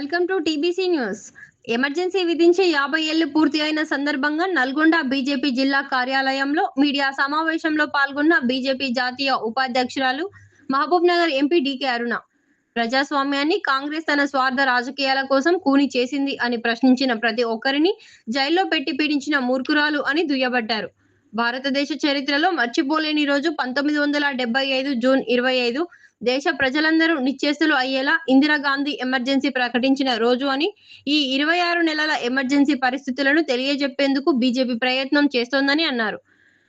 Welcome to TBC news. Emergency విధించి యాభై ఏళ్ళు పూర్తి అయిన సందర్భంగా నల్గొండ బీజేపీ జిల్లా కార్యాలయంలో మీడియా సమావేశంలో పాల్గొన్న బీజేపీ జాతీయ ఉపాధ్యక్షురాలు మహబూబ్ నగర్ ఎంపీ డీకే అరుణ. ప్రజాస్వామ్యాన్ని కాంగ్రెస్ తన స్వార్థ రాజకీయాల కోసం కూని చేసింది అని ప్రశ్నించిన ప్రతి ఒక్కరిని జైల్లో పెట్టి పీడించిన మూర్ఖురాలు అని దుయ్యబట్టారు. భారతదేశ చరిత్రలో మర్చిపోలేని రోజు పంతొమ్మిది వందల డెబ్బై ఐదు జూన్ ఇరవై ఐదు దేశ ప్రజలందరూ నిశ్చేస్తులు అయ్యేలా ఇందిరాగాంధీ ఎమర్జెన్సీ ప్రకటించిన రోజు అని ఈ ఇరవై ఆరు నెలల ఎమర్జెన్సీ పరిస్థితులను తెలియజెప్పేందుకు బీజేపీ ప్రయత్నం చేస్తోందని అన్నారు.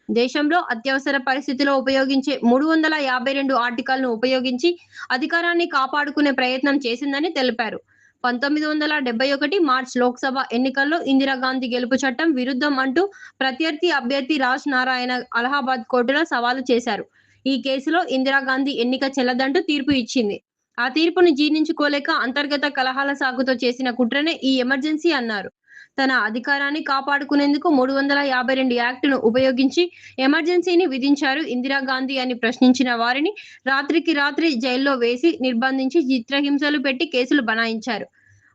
దేశంలో అత్యవసర పరిస్థితిలో ఉపయోగించే మూడు వందల యాభై రెండు ఆర్టికల్ను ఉపయోగించి అధికారాన్ని కాపాడుకునే ప్రయత్నం చేసిందని తెలిపారు. పంతొమ్మిది వందల డెబ్బై ఒకటి మార్చ్ లోక్సభ ఎన్నికల్లో ఇందిరాగాంధీ గెలుపు చట్టం విరుద్ధం అంటూ ప్రత్యర్థి అభ్యర్థి రాజ్ నారాయణ అలహాబాద్ కోర్టులో సవాలు చేశారు. ఈ కేసులో ఇందిరాగాంధీ ఎన్నిక చెల్లదంటూ తీర్పు ఇచ్చింది. ఆ తీర్పును జీర్ణించుకోలేక అంతర్గత కలహాల సాగుతో చేసిన కుట్రనే ఈ ఎమర్జెన్సీ అన్నారు. తన అధికారాన్ని కాపాడుకునేందుకు మూడు వందల యాభై రెండు యాక్టును ఉపయోగించి ఎమర్జెన్సీని విధించారు ఇందిరాగాంధీ అని ప్రశ్నించిన వారిని రాత్రికి రాత్రి జైల్లో వేసి నిర్బంధించి చిత్రహింసలు పెట్టి కేసులు బనాయించారు.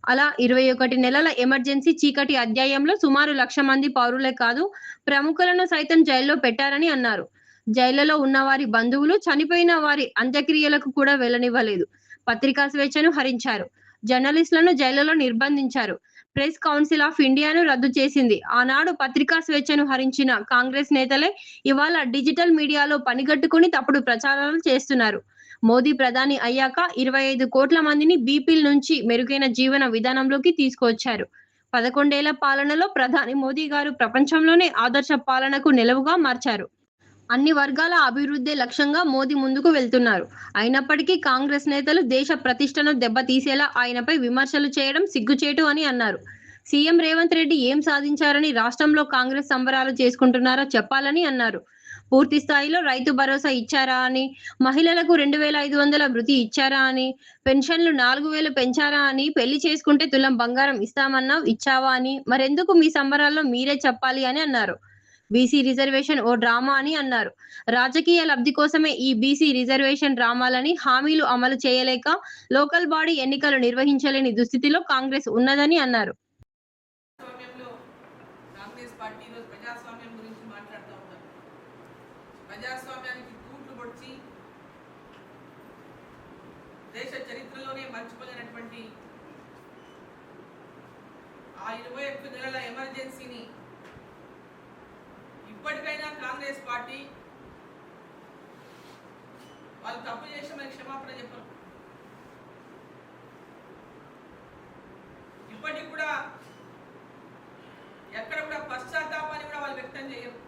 అలా ఇరవై ఒకటి నెలల ఎమర్జెన్సీ చీకటి అధ్యాయంలో సుమారు లక్ష మంది పౌరులే కాదు ప్రముఖులను సైతం జైల్లో పెట్టారని అన్నారు. జైళ్ళలో ఉన్న వారి బంధువులు చనిపోయిన వారి అంత్యక్రియలకు కూడా వెళ్ళనివ్వలేదు. పత్రికా స్వేచ్ఛను హరించారు. జర్నలిస్టులను జైళ్ళలో నిర్బంధించారు. ప్రెస్ కౌన్సిల్ ఆఫ్ ఇండియాను రద్దు చేసింది. ఆనాడు పత్రికా స్వేచ్ఛను హరించిన కాంగ్రెస్ నేతలే ఇవాళ డిజిటల్ మీడియాలో పనిగట్టుకుని తప్పుడు ప్రచారాలు చేస్తున్నారు. మోదీ ప్రధాని అయ్యాక ఇరవై ఐదు కోట్ల మందిని బీపీల నుంచి మెరుగైన జీవన విధానంలోకి తీసుకువచ్చారు. పదకొండేళ్ళ పాలనలో ప్రధాని మోదీ గారు ప్రపంచంలోనే ఆదర్శ పాలనకు నిలవుగా మార్చారు. అన్ని వర్గాల అభివృద్ధి లక్ష్యంగా మోదీ ముందుకు వెళ్తున్నారు. అయినప్పటికీ కాంగ్రెస్ నేతలు దేశ ప్రతిష్టను దెబ్బతీసేలా ఆయనపై విమర్శలు చేయడం సిగ్గుచేటు అని అన్నారు. సీఎం రేవంత్ రెడ్డి ఏం సాధించారని రాష్ట్రంలో కాంగ్రెస్ సంబరాలు చేసుకుంటున్నారో చెప్పాలని అన్నారు. పూర్తి స్థాయిలో రైతు భరోసా ఇచ్చారా అని మహిళలకు రెండు వేల ఐదు వందల వృత్తి ఇచ్చారా అని పెన్షన్లు నాలుగు వేలు పెంచారా అని పెళ్ళి చేసుకుంటే తులం బంగారం ఇస్తామన్నా ఇచ్చావా అని మరెందుకు మీ సంబరాల్లో మీరే చెప్పాలి అని అన్నారు. బీసీ రిజర్వేషన్ ఓ డ్రామా అని అన్నారు. రాజకీయ లబ్ధి కోసమే ఈ బీసీ రిజర్వేషన్ డ్రామాలని హామీలు అమలు చేయలేక లోకల్ బాడీ ఎన్నికలు నిర్వహించలేని దుస్థితిలో కాంగ్రెస్ ఉన్నదని అన్నారు. ప్రజాస్వామ్యానికి తూట్లు పొడిచి దేశ చరిత్రలోనే మర్చిపోలేనటువంటి ఆ ఇరవై ఒక్క నెలల ఎమర్జెన్సీని ఇప్పటికైనా కాంగ్రెస్ పార్టీ వాళ్ళు తప్పు చేసి మనకి క్షమాపణ చెప్పరు. ఇప్పటికి కూడా ఎక్కడ కూడా పశ్చాత్తాపాన్ని కూడా వాళ్ళు వ్యక్తం చేయరు.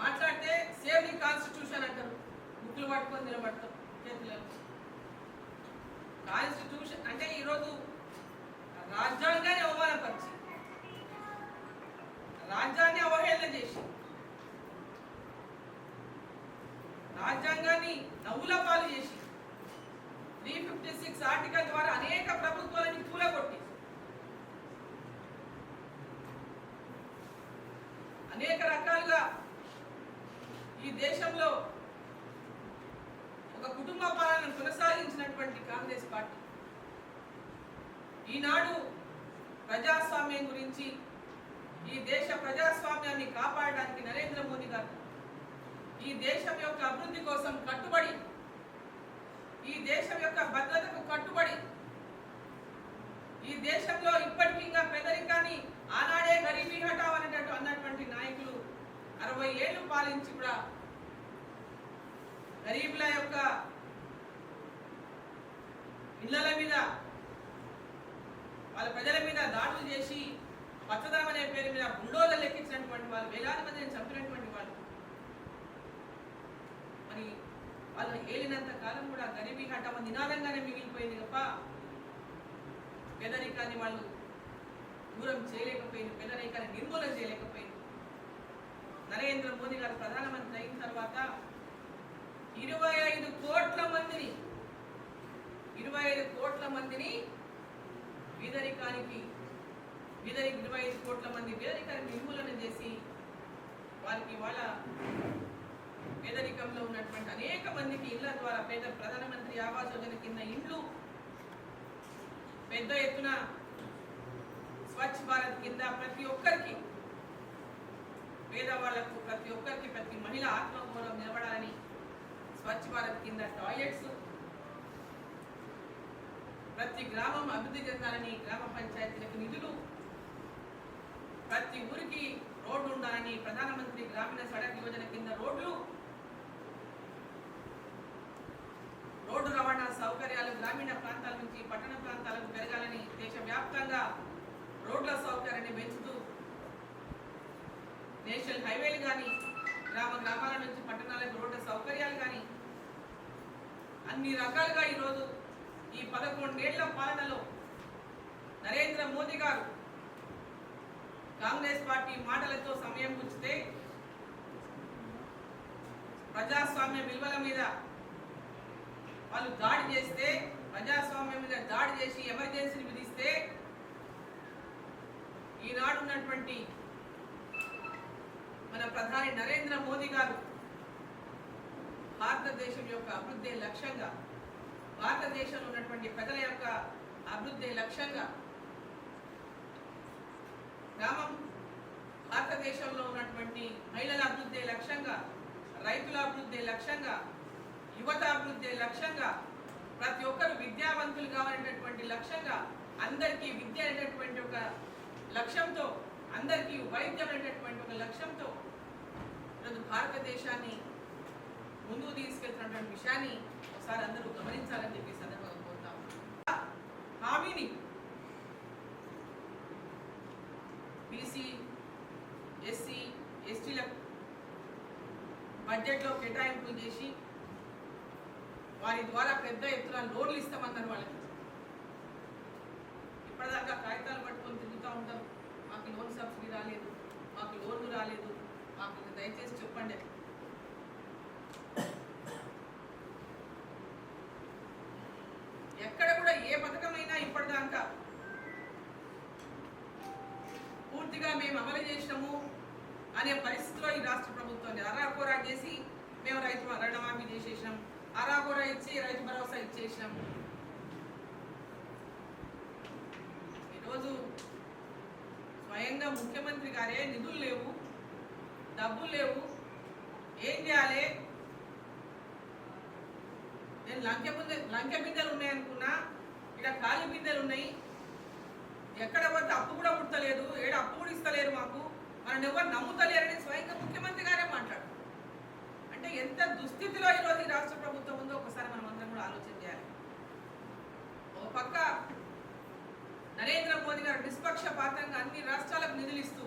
మాట్లాడితే సేవ్ ది కాన్స్టిట్యూషన్ అంటారు. బుక్కులు పట్టుకొని నిలబడతారు చేతులలో. కాన్స్టిట్యూషన్ అంటే ఈరోజు రాజ్యాంగాన్ని అవమానపరిచి రాజ్యాన్ని అవహేళన చేసి రాజ్యాంగాన్ని నవ్వుల పాలు చేసి త్రీ ఫిఫ్టీ సిక్స్ ఆర్టికల్ ద్వారా అనేక ప్రభుత్వాలని కూలగొట్టి అనేక రకాలుగా ఈ దేశంలో ఒక కుటుంబ పాలనను కొనసాగించినటువంటి కాంగ్రెస్ పార్టీ ఈనాడు ప్రజాస్వామ్యం గురించి ఈ దేశ ప్రజాస్వామ్యాన్ని కాపాడడానికి నరేంద్ర మోదీ గారు ఈ దేశం యొక్క అభివృద్ధి కోసం కట్టుబడి ఈ దేశం యొక్క భద్రతకు కట్టుబడి ఈ దేశంలో ఇప్పటికీ ఇంకా పేదరికాన్ని ఆనాడే గరీబీ హఠావ్ అనేటట్టు అన్నటువంటి నాయకులు అరవై ఏళ్ళు పాలించి కూడా గరీబుల యొక్క ఇళ్ళల మీద వాళ్ళ ప్రజల మీద దాడులు చేసి పచ్చదనం అనే పేరు మీద బుల్డోజర్ లెక్కించినటువంటి వాళ్ళు వేలాది మందిని చంపినటువంటి మరి వాళ్ళు ఏలినంత కాలం కూడా గరీబీ హఠం నినాదంగానే మిగిలిపోయింది తప్ప పేదరికాన్ని వాళ్ళు దూరం చేయలేకపోయింది పేదరికాన్ని నిర్మూలన చేయలేకపోయింది. నరేంద్ర మోదీ గారు ప్రధానమంత్రి అయిన తర్వాత ఇరవై ఐదు కోట్ల మందిని ఇరవై ఐదు కోట్ల మందిని పేదరికానికి ఇరవై ఐదు కోట్ల మంది పేదరికాన్ని నిర్మూలన చేసి వారికి వాళ్ళ పేదరికంలో ఉన్నటువంటి అనేక మందికి ఇళ్ళ ద్వారా పేద ప్రధానమంత్రి ఆవాస్ యోజన కింద ఇండ్లు పెద్ద ఎత్తున స్వచ్ఛ భారత్ కింద ప్రతి ఒక్కరికి పేదవాళ్ళకు ప్రతి ఒక్కరికి ప్రతి మహిళ ఆత్మగౌరవం నిలబడాలని స్వచ్ఛ భారత్ కింద టాయిలెట్స్ ప్రతి గ్రామం అభివృద్ధి చెందాలని గ్రామ పంచాయతీలకు నిధులు ప్రతి ఊరికి రోడ్డు ఉండాలని ప్రధానమంత్రి గ్రామీణ సడక్ యోజన కింద రోడ్లు రోడ్డు రవాణా సౌకర్యాలు గ్రామీణ ప్రాంతాల నుంచి పట్టణ ప్రాంతాలకు పెరగాలని దేశవ్యాప్తంగా రోడ్ల సౌకర్యాన్ని పెంచుతూ నేషనల్ హైవేలు కానీ గ్రామ గ్రామాల నుంచి పట్టణాలకు రోడ్ల సౌకర్యాలు కానీ అన్ని రకాలుగా ఈరోజు ఈ పదకొండేళ్ళ పాలనలో నరేంద్ర మోదీ గారు కాంగ్రెస్ పార్టీ మాటలతో సమయం ఉంచితే ప్రజాస్వామ్య విలువల మీద వాళ్ళు దాడి చేస్తే ప్రజాస్వామ్యం మీద దాడి చేసి ఎమర్జెన్సీని విధిస్తే ఈనాడు ఉన్నటువంటి మన ప్రధాని నరేంద్ర మోదీ గారు భారతదేశం యొక్క అభివృద్ధి లక్ష్యంగా భారతదేశంలో ఉన్నటువంటి ప్రజల యొక్క అభివృద్ధి లక్ష్యంగా గ్రామం భారతదేశంలో ఉన్నటువంటి మహిళల అభివృద్ధి లక్ష్యంగా రైతుల అభివృద్ధి లక్ష్యంగా యువత అభివృద్ధి లక్ష్యంగా ప్రతి ఒక్కరు విద్యావంతులు కావాలనేటటువంటి లక్ష్యంగా అందరికీ విద్య అనేటటువంటి ఒక లక్ష్యంతో అందరికీ వైద్యం అనేటటువంటి ఒక లక్ష్యంతో ఈరోజు భారతదేశాన్ని ముందుకు తీసుకెళ్తున్నటువంటి విషయాన్ని ఒకసారి అందరూ గమనించాలని చెప్పి సందర్భంగా కోరుతాం హామీని బీసీ ఎస్సీ ఎస్టీలకు బడ్జెట్లో కేటాయింపులు చేసి వారి ద్వారా పెద్ద ఎత్తున లోన్లు ఇస్తామన్నారు వాళ్ళకి. ఇప్పటిదాకా కాగితాలు పట్టుకొని తిరుగుతూ ఉంటారు మాకు లోన్ సబ్సిడీ రాలేదు మాకు లోన్లు రాలేదు. మాకు దయచేసి చెప్పండి. ఎక్కడ కూడా ఏ పథకమైనా ఇప్పటిదాకా పూర్తిగా మేము అమలు చేసినాము అనే పరిస్థితిలో ఈ రాష్ట్ర ప్రభుత్వం అరాకొరా చేసి మేము రైతు రుణమాఫీ చేసేసినాం. అరాకొరా ఇచ్చి రైతు భరోసా ఇచ్చేసాం ఈరోజు స్వయంగా ముఖ్యమంత్రి గారే నిధులు లేవు డబ్బులు లేవు. ఏం చేయాలి? నేను లంకె బిందె లంకె బిందెలు ఉన్నాయనుకున్నా ఇక్కడ ఖాళీ బిందెలు ఉన్నాయి. ఎక్కడ పోతే అప్పు కూడా పుట్టలేదు. ఏడు అప్పు కూడా ఇస్తలేరు మాకు. మనం ఎవరు నమ్ముతలేరని స్వయంగా ముఖ్యమంత్రి గారే మాట్లాడు అంటే ఎంత దుస్థితిలో ఈరోజు ఈ రాష్ట్ర ప్రభుత్వం ఉందో ఒకసారి మనం అందరం కూడా ఆలోచన చేయాలి. ఒక పక్క నరేంద్ర మోదీ గారు నిష్పక్షపాతంగా అన్ని రాష్ట్రాలకు నిధులు ఇస్తూ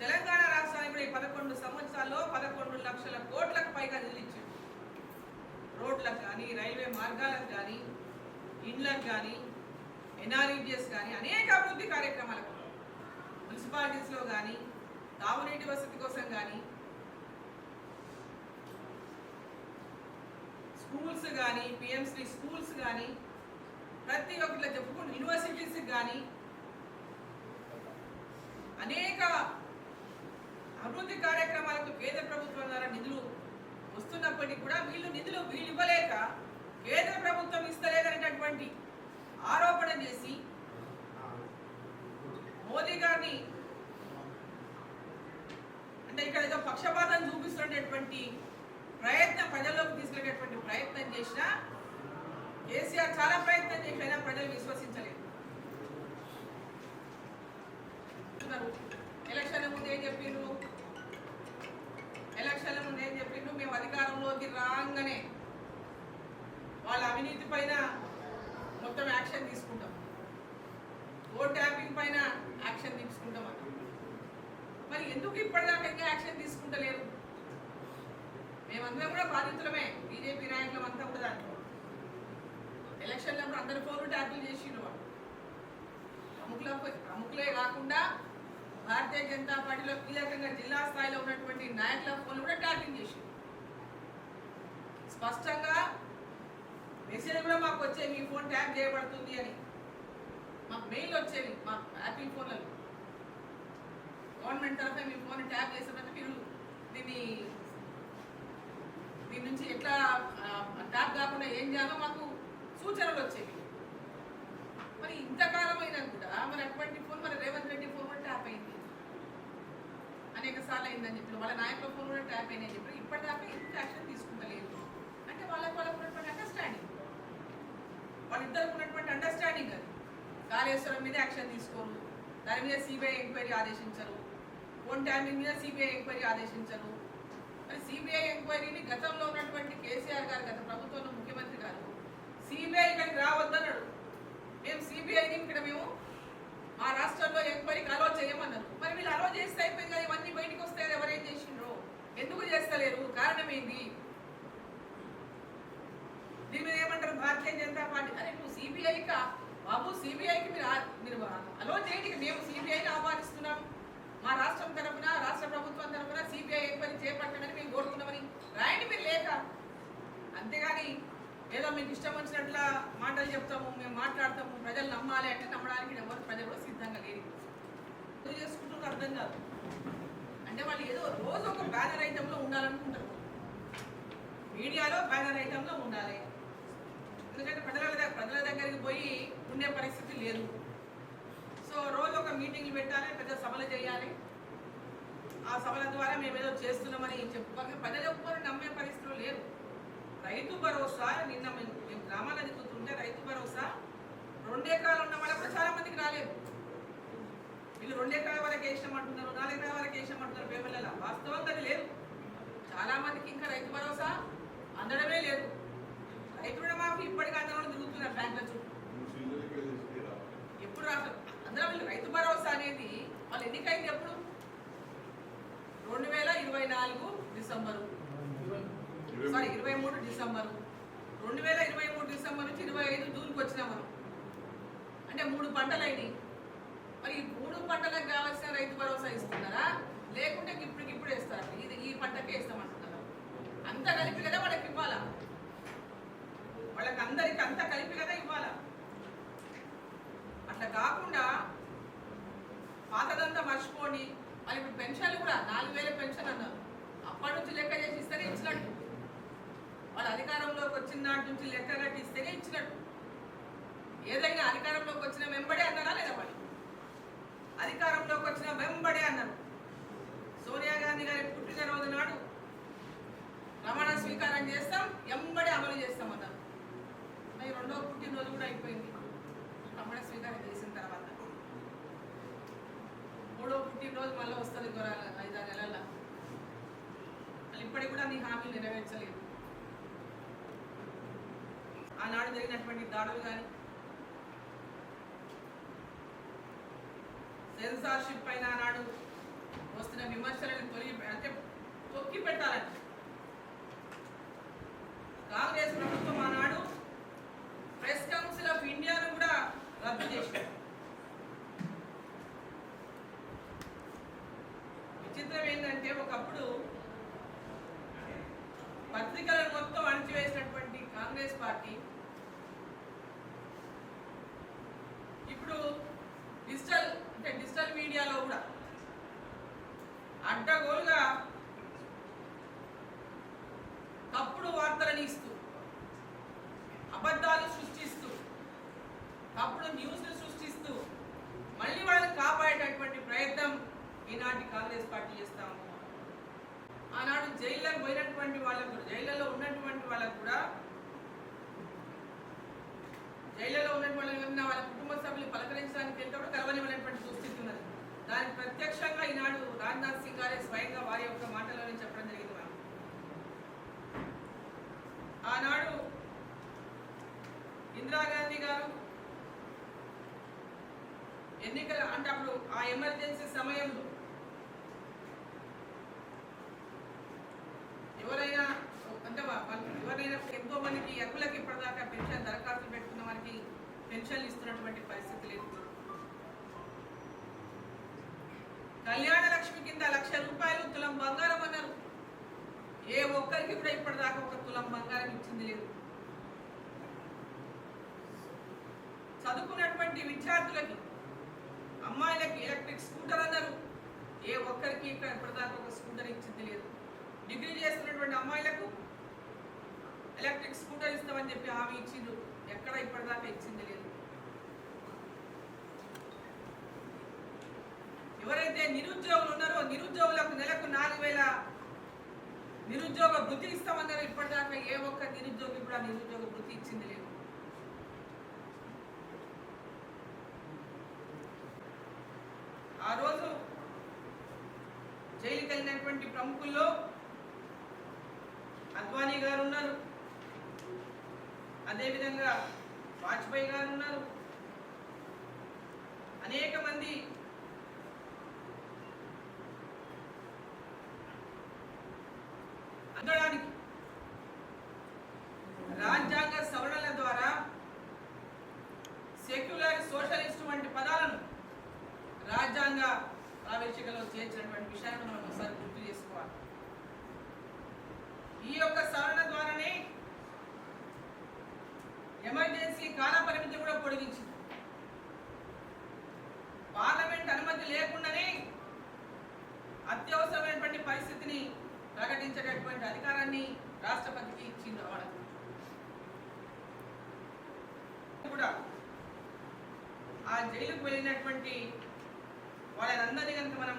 తెలంగాణ రాష్ట్రానికి కూడా ఈ పదకొండు సంవత్సరాల్లో పదకొండు లక్షల కోట్లకు పైగా నిధులు ఇచ్చారు. రోడ్లకు కానీ రైల్వే మార్గాలకు కానీ ఇండ్లకు కానీ ఎన్ఆర్ఈడిఎస్ కానీ అనేక అభివృద్ధి కార్యక్రమాలకు మున్సిపాలిటీస్లో కానీ తాగునీటి వసతి కోసం కానీ స్కూల్స్ కానీ పిఎంసీ స్కూల్స్ కానీ ప్రతి ఒక్కటిలో చెప్పుకుంటూ యూనివర్సిటీస్కి కానీ అనేక అభివృద్ధి కార్యక్రమాలకు కేంద్ర ప్రభుత్వం ద్వారా నిధులు వస్తున్నప్పటికీ కూడా వీళ్ళు నిధులు వీళ్ళు ఇవ్వలేక కేంద్ర ప్రభుత్వం ఇస్తలేదనేటటువంటి ఆరోపణ చేసి మోదీ గారిని అంటే ఇక్కడ ఏదో పక్షపాతం చూపిస్తున్నటువంటి ప్రయత్నం ప్రజల్లోకి తీసుకెళ్ళేటటువంటి ప్రయత్నం చేసినా కేసీఆర్ చాలా ప్రయత్నం చేసినా ప్రజలు విశ్వసించలేదు. ఎలక్షన్ల ముందు ఏం చెప్పిండ్రు? ఎలక్షన్ల ముందు ఏం చెప్పిండ్రు? మేము అధికారంలోకి రాగానే వాళ్ళ అవినీతి పైన మొత్తం యాక్షన్ తీసుకుంటాం. ఓట్ ట్యాపింగ్ పైన యాక్షన్ తీసుకుంటాం అన్న మరి ఎందుకు ఇప్పటిదాకా ఇంకా యాక్షన్ తీసుకుంటలేరు? మేమందరం కూడా బాధితులమే. బీజేపీ నాయకులం అంతా కూడా దాంట్లో ఎలక్షన్లో అందరు ఫోన్లు ట్యాపింగ్ చేసిండ్రు వాళ్ళు. ప్రముఖుల ప్రముఖులే కాకుండా భారతీయ జనతా పార్టీలో కీలకంగా జిల్లా స్థాయిలో ఉన్నటువంటి నాయకుల ఫోన్లు కూడా ట్యాపింగ్ చేసిండ్రు స్పష్టంగా మెసేజ్ కూడా మాకు వచ్చే మీ ఫోన్ ట్యాప్ చేయబడుతుంది అని. మాకు మెయిల్ వచ్చేవి మా యాపిల్ ఫోన్లలో. గవర్నమెంట్ తరఫున మీ ఫోన్ ట్యాప్ చేసినప్పుడు మీరు దీన్ని దీని నుంచి ఎట్లా డాక్ కాకుండా ఏం చేయాలో మాకు సూచనలు వచ్చేవి. మరి ఇంతకాలం అయినా కూడా మరి అటువంటి ఫోన్ మరి రేవంత్ రెడ్డి ఫోన్ కూడా ట్యాప్ అయింది. అనేక సార్లు అయిందని చెప్పి వాళ్ళ నాయకుల ఫోన్ కూడా ట్యాప్ అయిందని చెప్పి ఇప్పటిదాకా ఇంత యాక్షన్ తీసుకుంటలేదు. అంటే వాళ్ళకి వాళ్ళకు ఉన్నటువంటి అండర్స్టాండింగ్ వాళ్ళిద్దరికి ఉన్నటువంటి అండర్స్టాండింగ్ అది. కాళేశ్వరం మీద యాక్షన్ తీసుకోరు. దాని మీద సిబిఐ ఎంక్వైరీ ఆదేశించరు. ఫోన్ ట్యాపింగ్ మీద సిబిఐ ఎంక్వైరీ ఆదేశించరు. సిబిఐ ఎంక్వైరీని గతంలో ఉన్నటువంటి కేసీఆర్ గారు గత ప్రభుత్వంలో ముఖ్యమంత్రి గారు సిబిఐ ఇక్కడికి రావద్దన్నాడు. మేము సిబిఐని ఇక్కడ మేము మా రాష్ట్రంలో ఎంక్వైరీకి అలో చేయమన్నారు. మరి వీళ్ళు అలో చేస్తే అయిపోయింది కదా ఇవన్నీ బయటకు వస్తే ఎవరేం చేసిండ్రు? ఎందుకు చేస్తలేరు? కారణం ఏంది? దీని మీద ఏమంటారు భారతీయ జనతా పార్టీ? అరే నువ్వు సిబిఐకా బాబు సిబిఐకి మీరు మీరు అలో చేయండి మేము సిబిఐని ఆహ్వానిస్తున్నాం. మా రాష్ట్రం తరఫున రాష్ట్ర ప్రభుత్వం తరఫున సిబిఐ ఎంక్వైరీ చేపట్టమని మేము కోరుతున్నామని రాయండి మీరు లేక. అంతేగాని ఏదో మీకు ఇష్టం వచ్చినట్ల మాటలు చెప్తాము మేము మాట్లాడతాము ప్రజలు నమ్మాలి అంటే నమ్మడానికి ఎవరు ప్రజలు కూడా సిద్ధంగా లేరు. ఎందుకు చేసుకుంటున్నారు అర్థం కాదు. అంటే వాళ్ళు ఏదో రోజు ఒక బ్యానర్ ఐటెంలో ఉండాలనుకుంటారు. మీడియాలో బ్యానర్ ఐటెంలో ఉండాలి. ఎందుకంటే ప్రజల దగ్గర ప్రజల దగ్గరికి పోయి ఉండే పరిస్థితి లేదు. సో రోజు ఒక మీటింగ్లు పెట్టాలి పెద్ద సభలు చేయాలి. ఆ సభల ద్వారా మేము ఏదో చేస్తున్నామని చెప్పక ప్రజలు ఎవ్వరు నమ్మే పరిస్థితులు లేరు రైతు భరోసా నిన్న మేము మేము గ్రామాల దిగుతుంటే రైతు భరోసా రెండు ఎకరాలు ఉన్న వాళ్ళకు చాలా మందికి రాలేదు. వీళ్ళు రెండు ఎకరాల వరకు వేసామంటున్నారు నాలుగు ఎకరాల వరకు వేసామంటున్నారు పేపర్లలో. వాస్తవంగా లేదు. చాలా మందికి ఇంకా రైతు భరోసా అందడమే లేదు రైతు రుణమాఫీ ఇప్పటికీ అందరూ తిరుగుతున్నారు బ్యాంకుల చుట్టూ ఎప్పుడు రాదు అందులో వీళ్ళు రైతు భరోసా అనేది వాళ్ళు ఎన్నికైంది ఎప్పుడు రెండు వేల ఇరవై నాలుగు డిసెంబరు. సారీ ఇరవై మూడు డిసెంబరు. రెండు వేల ఇరవై మూడు డిసెంబర్ నుంచి ఇరవై ఐదు జూన్కి వచ్చినాం మనం. అంటే మూడు పంటలు అయినాయి. మరి ఈ మూడు పంటలకు కావాల్సిన రైతు భరోసా ఇస్తున్నారా? లేకుంటే ఇప్పుడు ఇప్పుడు వేస్తారా. ఇది ఈ పంటకే ఇస్తామంటున్నారా అంతా కలిపి కదా వాళ్ళకి ఇవ్వాలా? వాళ్ళకి అందరికి అంతా కలిపి కదా ఇవ్వాలా? అట్లా కాకుండా పాతదంతా మర్చిపోండి. మరి ఇప్పుడు పెన్షన్లు కూడా నాలుగు వేల పెన్షన్ అన్నారు. అప్పటి నుంచి లెక్క చేసి ఇస్తేనే ఇచ్చినట్టు. వాళ్ళు అధికారంలోకి వచ్చిన నాటి నుంచి లెక్క కట్టి ఇస్తేనే ఇచ్చినట్టు. ఏదైనా అధికారంలోకి వచ్చిన వెంబడే అన్నారా లేదా వాళ్ళు అధికారంలోకి వచ్చిన వెంబడే అన్నారు. సోనియా గాంధీ గారి పుట్టినరోజు నాడు రమణ స్వీకారం చేస్తాం ఎంబడే అమలు చేస్తామన్నారు మరి రెండో పుట్టినరోజు కూడా అయిపోయింది. రమణ స్వీకారం చేసిన తర్వాత. మూడో పుట్టినరోజు మళ్ళీ వస్తుంది ఐదారు నెలల్లో. వాళ్ళు ఇప్పటికి కూడా నీ హామీలు నెరవేర్చలేదు. ఆనాడు జరిగినటువంటి దాడులు కానీ సెన్సార్షిప్ పైన ఆనాడు వస్తున్న విమర్శలను తొలగి అంటే తొక్కి పెట్టాలంట కాంగ్రెస్ ప్రభుత్వం ఆనాడు ప్రెస్ కౌన్సిల్ ఆఫ్ ఇండియాను కూడా రద్దు చేసింది విచిత్రం ఏంటంటే ఒకప్పుడు పత్రికలను మొత్తం అణిచివేసినటువంటి కాంగ్రెస్ పార్టీ ఇప్పుడు డిజిటల్ అంటే డిజిటల్ మీడియాలో కూడా. అడ్డగోలుగా తప్పుడు వార్తలను ఇస్తూ అబద్ధాలు సృష్టిస్తూ తప్పుడు న్యూస్ను సృష్టిస్తూ మళ్ళీ వాళ్ళని కాపాడేటటువంటి ప్రయత్నం ఈనాటి కాంగ్రెస్ పార్టీ చేస్తాము ఆనాడు జైల్లో పోయినటువంటి వాళ్ళకు కూడా జైళ్ళలో ఉన్నటువంటి వాళ్ళకు కూడా జైళ్ళలో ఉన్నటువంటి వాళ్ళని ఎవరైనా వాళ్ళ కుటుంబ సభ్యులు పలకరించడానికి వెళ్తే కూడా కలవనివ్వనటువంటి దుస్థితి ఉన్నది దానికి ప్రత్యక్షంగా ఈనాడు రాజ్నాథ్ సింగ్ గారే స్వయంగా వారి యొక్క మాటలోనే చెప్పడం జరిగింది మనం ఆనాడు ఇందిరాగాంధీ గారు? ఎన్నికల అంటే అప్పుడు ఆ ఎమర్జెన్సీ సమయంలో ఎవరైనా అంటే వా- వాళ్ళ- ఎవరైనా ఎంతో మందికి ఎక్కులకి ఇప్పటిదాకా పెన్షన్ దరఖాస్తులు పెట్టుకున్న వారికి పెన్షన్లు ఇస్తున్నటువంటి పరిస్థితి లేదు కళ్యాణ లక్ష్మి కింద లక్ష రూపాయలు తులం బంగారం అన్నారు ఏ ఒక్కరికి కూడా ఇప్పటిదాకా ఒక తులం బంగారం ఇచ్చింది లేదు చదువుకున్నటువంటి విద్యార్థులకి అమ్మాయిలకి ఎలక్ట్రిక్ స్కూటర్ అన్నారు ఏ ఒక్కరికి ఇక్కడ ఇప్పటిదాకా ఒక స్కూటర్ ఇచ్చింది లేదు. డిగ్రీ చేస్తున్నటువంటి అమ్మాయిలకు ఎలక్ట్రిక్ స్కూటర్ ఇస్తామని చెప్పి హామీ ఇచ్చిండ్రు. ఎక్కడ ఇప్పటిదాకా ఇచ్చింది లేదు. ఎవరైతే నిరుద్యోగులు ఉన్నారో నిరుద్యోగులకు నెలకు నాలుగు వేల నిరుద్యోగ వృత్తి ఇస్తామన్నారు ఇప్పటిదాకా ఏ ఒక్క నిరుద్యోగి కూడా నిరుద్యోగ వృత్తి ఇచ్చింది లేదు. ఆ రోజు జైలుకి వెళ్ళినటువంటి ప్రముఖుల్లో అద్వానీ గారు ఉన్నారు అదేవిధంగా వాజ్పేయి గారు ఉన్నారు అనేక మంది ఈ యొక్క సవరణ ద్వారానే ఎమర్జెన్సీ కాల పరిమితి కూడా పొడిగించింది. పార్లమెంట్ అనుమతి లేకుండానే అత్యవసరమైనటువంటి పరిస్థితిని ప్రకటించేటటువంటి అధికారాన్ని రాష్ట్రపతికి ఇచ్చింది వాళ్ళకి కూడా ఆ జైలుకు వెళ్ళినటువంటి వాళ్ళందరినీ కనుక మనం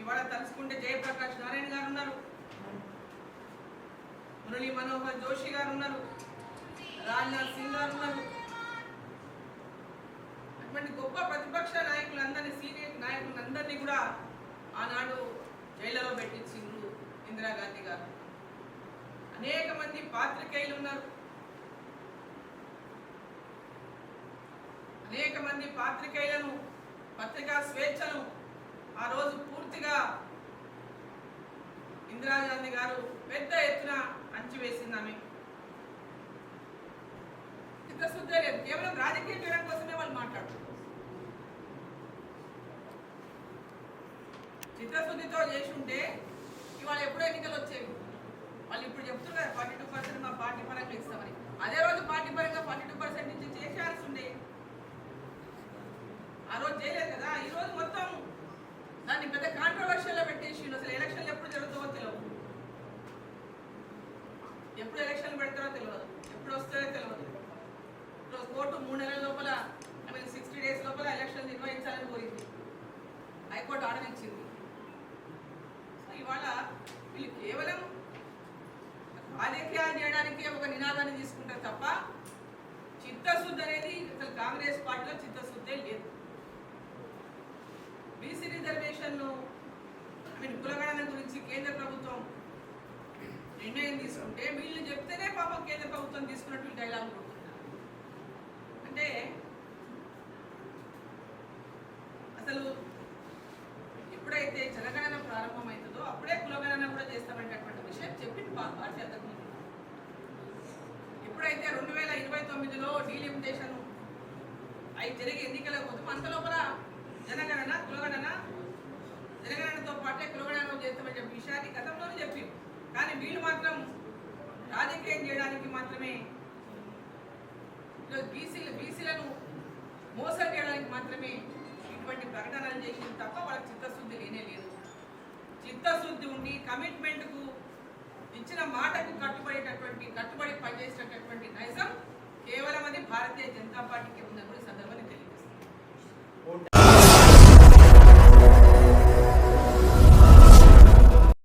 ఇవాళ తలుచుకుంటే జయప్రకాష్ నారాయణ గారు ఉన్నారు. మురళీ మనోహర్ జోషి గారు ఉన్నారు. రాజ్నాథ్ సింగ్ గారు ఉన్నారు. అటువంటి గొప్ప ప్రతిపక్ష నాయకులందరినీ సీనియర్ నాయకులందరినీ కూడా ఆనాడు జైళ్ళలో పెట్టించిండ్రు ఇందిరాగాంధీ గారు. అనేక మంది పాత్రికేయులు ఉన్నారు. అనేక మంది పాత్రికేయులను పత్రికా స్వేచ్ఛను ఆ రోజు పూర్తిగా ఇందిరాగాంధీ గారు పెద్ద ఎత్తున అణచివేసింది ఆమె చిత్తశుద్ధే లేదు కేవలం రాజకీయ చేయడం కోసమే వాళ్ళు మాట్లాడుతున్నారు. చిత్తశుద్ధితో చేసి ఉంటే ఇవాళ ఎప్పుడో ఎన్నికలు వచ్చేవి. వాళ్ళు ఇప్పుడు చెప్తున్నారు ఫార్టీ టూ పర్సెంట్ మా పార్టీ పరంగా ఇస్తామని. అదే రోజు పార్టీ పరంగా ఫార్టీ టూ పర్సెంట్ నుంచి చేసేయాల్సి ఉండే ఆ రోజు చేయలేదు కదా ఈ రోజు మొత్తం దాన్ని పెద్ద కాంట్రవర్షియల్లో పెట్టేసి అసలు ఎలక్షన్లు ఎప్పుడు జరుగుతావో తెలియదు. ఎప్పుడు ఎలక్షన్ పెడతారో తెలియదు ఎప్పుడు వస్తారో తెలియదు ఇప్పుడు కోర్టు మూడు నెలల లోపల ఐ మీన్ సిక్స్టీ డేస్ లోపల ఎలక్షన్ నిర్వహించాలని కోరింది హైకోర్టు ఆర్డర్ ఇచ్చింది సో ఇవాళ వీళ్ళు కేవలం రాజకీయాలు చేయడానికి ఒక నినాదాన్ని తీసుకుంటారు తప్ప చిత్తశుద్ధి అనేది అసలు కాంగ్రెస్ పార్టీలో చిత్తశుద్ధే లేదు. బీసీ రిజర్వేషన్ను ఐ మీన్ కులగణన గురించి కేంద్ర ప్రభుత్వం నిర్ణయం తీసుకుంటే వీళ్ళు చెప్తేనే పాపం కేంద్ర ప్రభుత్వం తీసుకున్నట్టు డైలాగ్ కొడుతున్నారు అంటే అసలు ఎప్పుడైతే జనగణన ప్రారంభమవుతుందో అప్పుడే కులగణన కూడా చేస్తామనేటటువంటి విషయం చెప్పింది పా- పార్టీ అంతకుముందు ఎప్పుడైతే రెండు వేల ఇరవై తొమ్మిదిలో డీలిమిటేషన్ అవి జరిగే ఎన్నికల కోసం అంత లోపల జనగణన కులగణన జనగణనతో పాటే కులగణన చేస్తామని చెప్పి విషయాన్ని గతంలోనే చెప్పింది కానీ వీళ్ళు మాత్రం రాజకీయం చేయడానికి మాత్రమే బీసీలు బీసీలను మోసం చేయడానికి మాత్రమే ఇటువంటి ప్రకటనలు చేసింది తప్ప వాళ్ళకి చిత్తశుద్ధి లేనే లేదు. చిత్తశుద్ధి ఉండి కమిట్మెంట్కు ఇచ్చిన మాటకు కట్టుబడేటటువంటి కట్టుబడి పనిచేసేటటువంటి నైజం కేవలం అది భారతీయ జనతా పార్టీకి ఉందని కూడా సందర్భాన్ని తెలియజేస్తుంది.